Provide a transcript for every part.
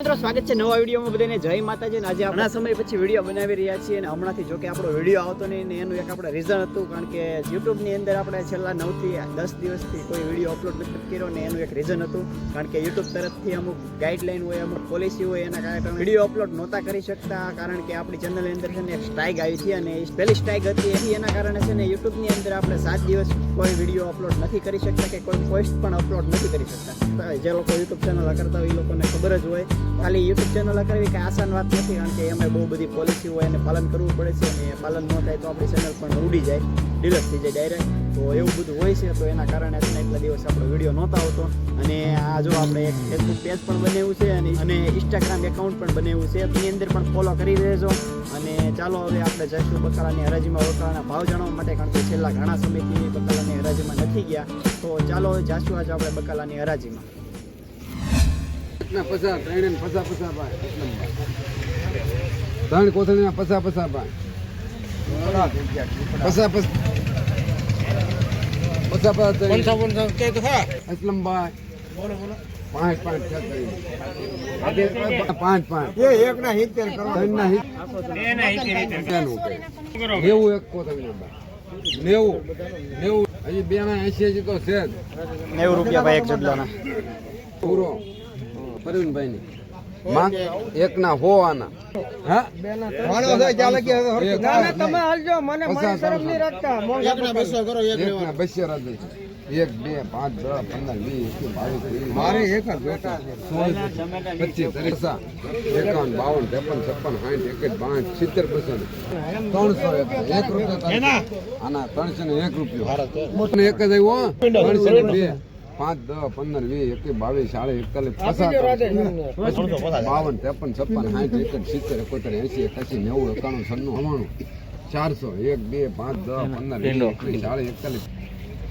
મિત્રો, સ્વાગત છે નવા વિડીયોમાં બધાને. જય માતાજી. આજે આપણા સમય પછી વીડિયો બનાવી રહ્યા છીએ અને હમણાંથી જો કે આપણો વીડિયો આવતો નહીં એનું એક આપણે રીઝન હતું, કારણ કે યુટ્યુબની અંદર આપણે છેલ્લા નવથી દસ દિવસથી કોઈ વીડિયો અપલોડ નથી કર્યો ને એનું એક રીઝન હતું, કારણ કે યુટ્યુબ તરફથી અમુક ગાઈડલાઈન હોય, અમુક પોલિસી હોય, એના કારણે વીડિયો અપલોડ નહોતા કરી શકતા, કારણ કે આપણી ચેનલની અંદર છે ને એક સ્ટ્રાઇક આવી છે અને પહેલી સ્ટ્રાઇક હતી એથી એના કારણે છે ને યુટ્યુબની અંદર આપણે સાત દિવસ કોઈ વીડિયો અપલોડ નથી કરી શકતા કે કોઈ પોસ્ટ પણ અપલોડ નથી કરી શકતા. જે લોકો યુટ્યુબ ચેનલ કરતા હોય એ લોકોને ખબર જ હોય. ખાલી યુટ્યુબ ચેનલ કરવી કે આસાન વાત નથી, કારણ કે એમાં બહુ બધી પોલિસી હોય એને પાલન કરવું પડે છે અને પાલન ન થાય તો આપણી ચેનલ પણ ઉડી જાય ડિલેટ થઈ જાય ડાયરેક્ટ તો એવું બધું હોય છે, તો એના કારણે છે એટલા દિવસ આપણો વીડિયો નહોતો આવતો. અને આ જો આપણે એક ફેસબુક પેજ પણ બનાવ્યું છે અને અને ઇન્સ્ટાગ્રામ એકાઉન્ટ પણ બનાવ્યું છે, એની અંદર પણ ફોલો કરી દેજો. અને ચાલો હવે આપણે જઈશું બકાલાની હરાજીમાં બકાલાના ભાવ જાણવા માટે, કારણ કે છેલ્લા ઘણા સમયથી બકાલાની હરાજીમાં નથી ગયા. તો ચાલો જાશું આજે આપણે બકાલાની હરાજીમાં. ના પસા ત્રણે ને પસા પસા ભાઈ. ત્રણ કોથળીના પસા પસા ભાઈ. પસ પસા પસા ત્રણ અસલમભાઈ પાંચ પાંચ છ પાંચ પાંચ. પાંચ એક ના હિત ત્યાંનું કહે. નેવું એક કોથળી નેવું. નેવું. હજી બે ના એસી હજી તો છે જ. નેવું રૂપિયા ભાઈ એક જબલાના પૂરો. પ્રવીણભાઈ ની માં એક ના હો? આના હા એક તમે હાલજો મને મારી નહીં રાખતા. એક ના બસો રાધે એક બે પાંચ દસ પંદર વીસ બાવીસ મારે એક જ પચીસ ત્રીસ એકાવન બાવન ત્રેપન છપ્પન સાઠ એકવીસ પાંચ સિત્તેર બસો ત્રણસો એક એક રૂપિયો આના ત્રણસો ને એક રૂપિયો. એક જ આવ્યો ત્રણસો ને બે. પાંચ દસ પંદર વીસ એકવીસ બાવીસ સાડી એકતાલીસ બાવન ત્રેપન છપ્પન સાઠ એકસઠ સિત્તેર એકોતેર એસી એકાસી નેવું એકાણું છન્નું નવ્વાણું ચારસો એક બે પાંચ દસ પંદર વીસ એકવીસ સાડી એકતાલીસ.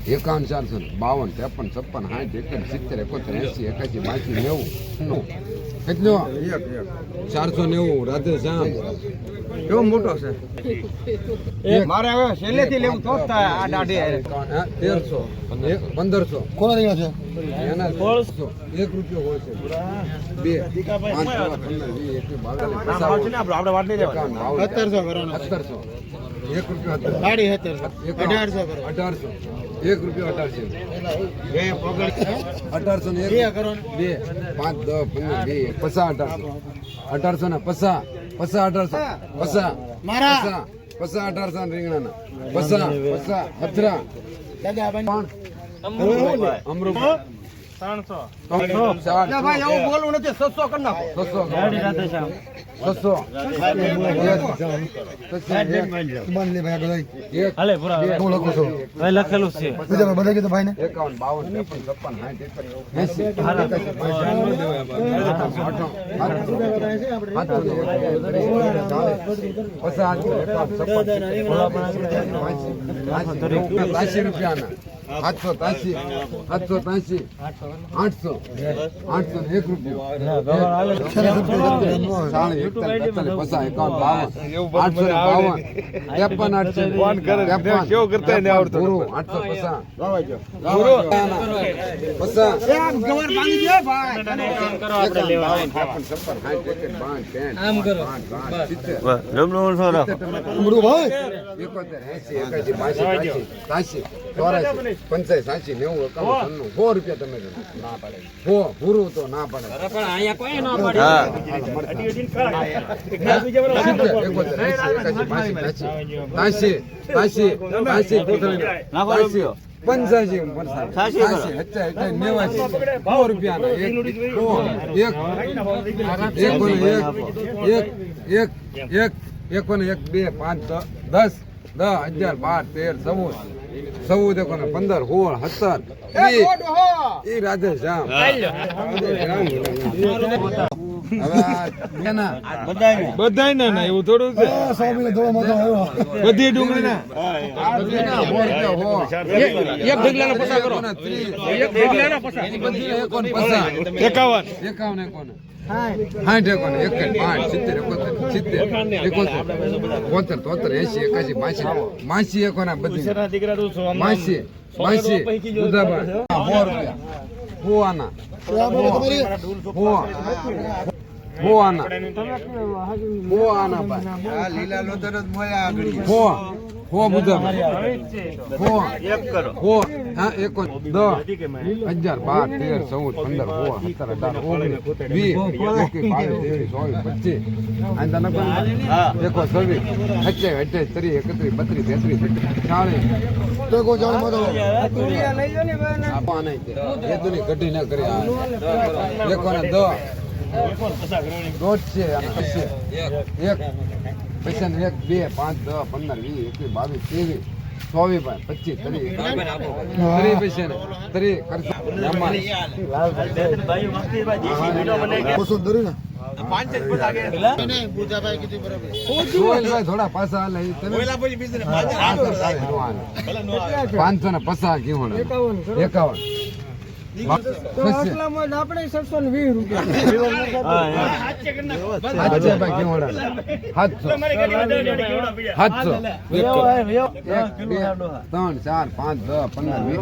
એકાવન ચારસો બાવન ત્રેપન છપ્પન સાઠ એકસઠ સિત્તેર એકોતેર એસી એકાસી બાસી નેવું નું. કેટલો ચારસો નેવું રાધે શ્યામ કેવો મોટો છે મારે હવે છેલ્લેથી લેવું તો આ દાઢી તેરસો પંદરસો તેરસો રહ્યો પંદરસો એના સોળસો એક રૂપિયો હોય છે બે પાંચ પંદર વીસ એકવીસ બાવીસ આપણે વાત નહીં સત્તરસો એક રૂપિયો. સાડી અઢારસો અઢારસો. એક રૂપિયો અઢારસો. બે અઢારસો ને એક. બે પાંચ દસ પંદર બે. પસા અઢારસો. અઢારસો ને પસા. પસા અઢારસો. પસા. મારા. પસા. પસા અઢારસો ને રીંગણાના પસા. પસા હથરા દાદા અમૃત ત્રણસો ચાર ભાઈ એવું બોલવું નથી સસ્તો કરી નાખો છસો છસો લખેલું છે એકાવન બાવન ત્રેપન છપ્પન સાઠ એસી એકાસી બાસી ત્યાસી રૂપિયાના સાતસો ત્યાસી સાતસો ત્યાસી આઠસો આઠસો ને એક રૂપિયો એકોતેર એસી એકાસી બાસી ત્યાસી નેવું છન્નું સો રૂપિયા તમે. ના પાડે. સો પૂરું તો ના નેવાસી રૂપિયા એક એક એક એક એક ને એક બે પાંચ દસ દસ દસ અગિયાર બાર તેર ચૌદ ચૌદ એક ને પંદર સોળ સત્તર એ રાધે શ્યામ. બેના બધાય ના ના. એવું થોડું છે. બધી ડુંગળી ના. એક ઢગલાનો પસા કરો. એક ઢગલાનો પસા બધી એકોન પસા એકાવન. એકાવન એકોન સાઠ એકોન એક પાંચ સિત્તેર એકોતેર સિત્તેર એકોતેર બોતેર તોતેર એસી એકાસી બાસી. માસી એકોના બધી? માસી માસી ઉદાબાઈ સો રૂપિયા હોવાના હો હો આના હો આના ભાઈ હો હો બુધા હો હો હા એકો દસ હજાર બાર તેર ચૌદ પંદર સોળ સત્તર અઢાર ઓગણીસ વીસ એકવીસ બાવીસ ત્રેવીસ ચોવીસ પચીસ. આ તને કોઈ એકો છવ્વીસ સત્યાવીસ અઠ્યાવીસ ત્રીસ એકત્રીસ બત્રીસ તેત્રીસ ચાલીસ આપવા નહીં તે. એ તો નહીં ઘટી ના કરી આ. એકો ને દસ દોઢ છે એક. પૈસા ને એક, બે, પાંચ, દસ, પંદર, વીસ, એકવીસ, બાવીસ, ત્રેવીસ, ચોવીસ પાંચ પચીસ, ત્રીસ. ત્રીસ પછી ત્રીસ કરશો ઈ તમે પાંચસો ને પચાસ કેવું એકાવન. ત્રણ ચાર પાંચ દસ પંદર વીસ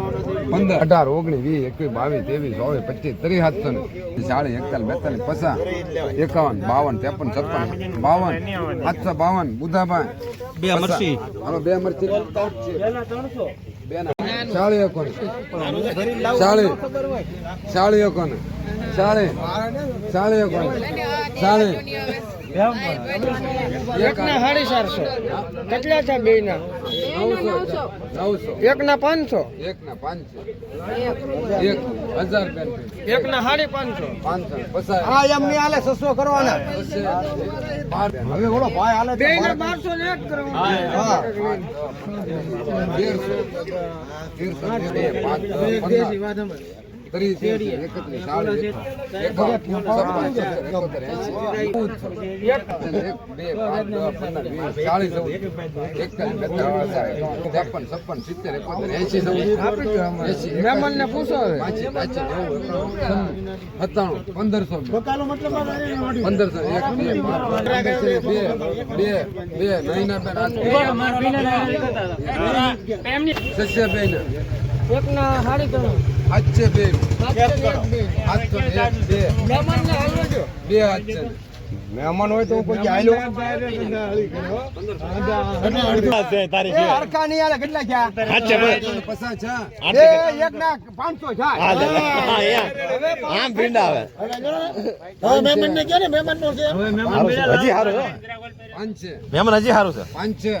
પંદર અઢાર ઓગણીસ વીસ એકવીસ બાવીસ ત્રેવીસ ચોવીસ પચીસ. ત્રીસ સાતસો ને ચાલીસ એકતાલીસ બેતાલીસ પચાસ એકાવન બાવન ત્રેપન છપ્પન બાવન સાતસો બાવન બુધાભાઈ બે મરચી. હાલો બે મરચી બે ચાલી એકોને ચાલી ચાલી એકોને ચાલી ચાલી એકોને ચાલી એક ના સાડી ચારસો કેટલા છે બે ના એક ના પાંચસો. એક ના પાંચસો એક હજાર એક ના સાડી પચાસ. હા એમ નહીં હાલે સસો કરવાના. હવે બોલો ભાઈ હાલે બે ના બારસો ને એક કરવાના. સત્તાણું પંદરસો પંદરસો એક બે બે બે બેન સસ્ય બેન એક ના સાડી ત્રણ ને એક બે. ને એક બે. મહેમાન ને બે મહેમાન હોય તો હું કોઈ આયલો તારીખ હરખા નહીં આલે કેટલા થયા? પસાર છે એ એક ના પાંચસો થાય. આમ ભીંડ આવે. હજી સારું ને? કે છે મહેમાન હજી સારું છે. પાંચ છે હજી હારો પાંચ. છે. મહેમાન હજી હારો છે. પાંચની.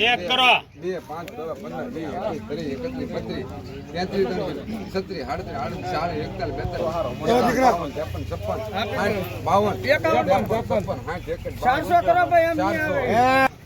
એક એક બે, બે પાંચ બાવન બાવન ચારસો કરો ભાઈ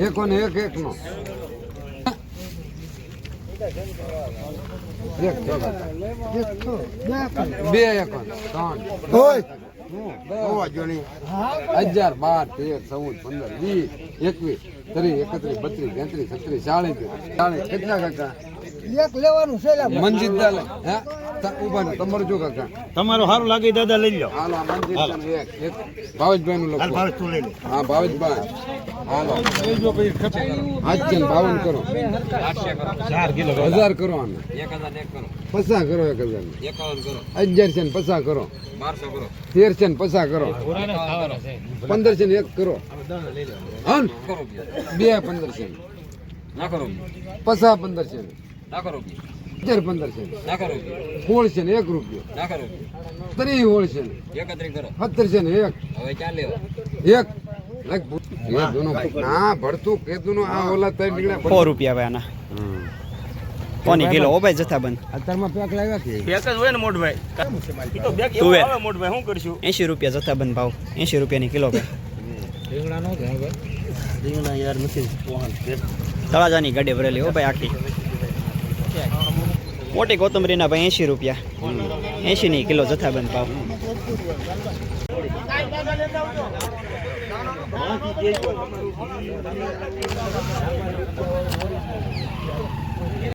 એક ને એક એક નો બે એકો ત્રણ. હજાર બાર તેર ચૌદ પંદર વીસ એકવીસ ત્રીસ એકત્રીસ બત્રીસ તેત્રીસ છત્રીસ ચાલીસ ચાલીસ કેટલા કાકા? એક લેવાનું છે. મંજીત હે? ઊભા ને તમારું જો કાકા. તમારું સારું લાગે દાદા લઈ લો. હાલો ભાવેશભાઈ નું લખો. હા ભાવેશભાઈ. હાલો. આજથી બાવન કરો. ચાર કિલો હજાર કરો. આને પસા કરો એક હજાર અગિયાર છે ને પસા કરો. તેર છે ને પસા કરો. પંદર છે ને એક કરો. હા? બે પંદર છે ને. પસા પંદર છે ને. અગિયાર પંદર છે. હોળ છે ને એક રૂપિયો. ત્રીસ હોળ છે ને. સત્તર છે ને એક. એક. ના ભરતું આ ઓલા ત્રણ નીકળ્યા. સો રૂપિયા ભાઈ આના. કોની કિલો? ઓ ભાઈ જથ્થાબંધ અત્યારમાં પેક લાવ્યા કે બેક જ હોય ને મોટભાઈ. ઈ તો બેક એવું આવે મોટભાઈ શું કરશું? એંશી રૂપિયા જથ્થાબંધ ભાવ. એંશી રૂપિયાની કિલો ભાઈ. રીંગણા યાર નથી તળાજાની ગાડી ભરેલી હો ભાઈ આખી. મોટી કોથમરીના ભાઈ એંશી રૂપિયા. એંશીની કિલો જથ્થાબંધ ભાવ.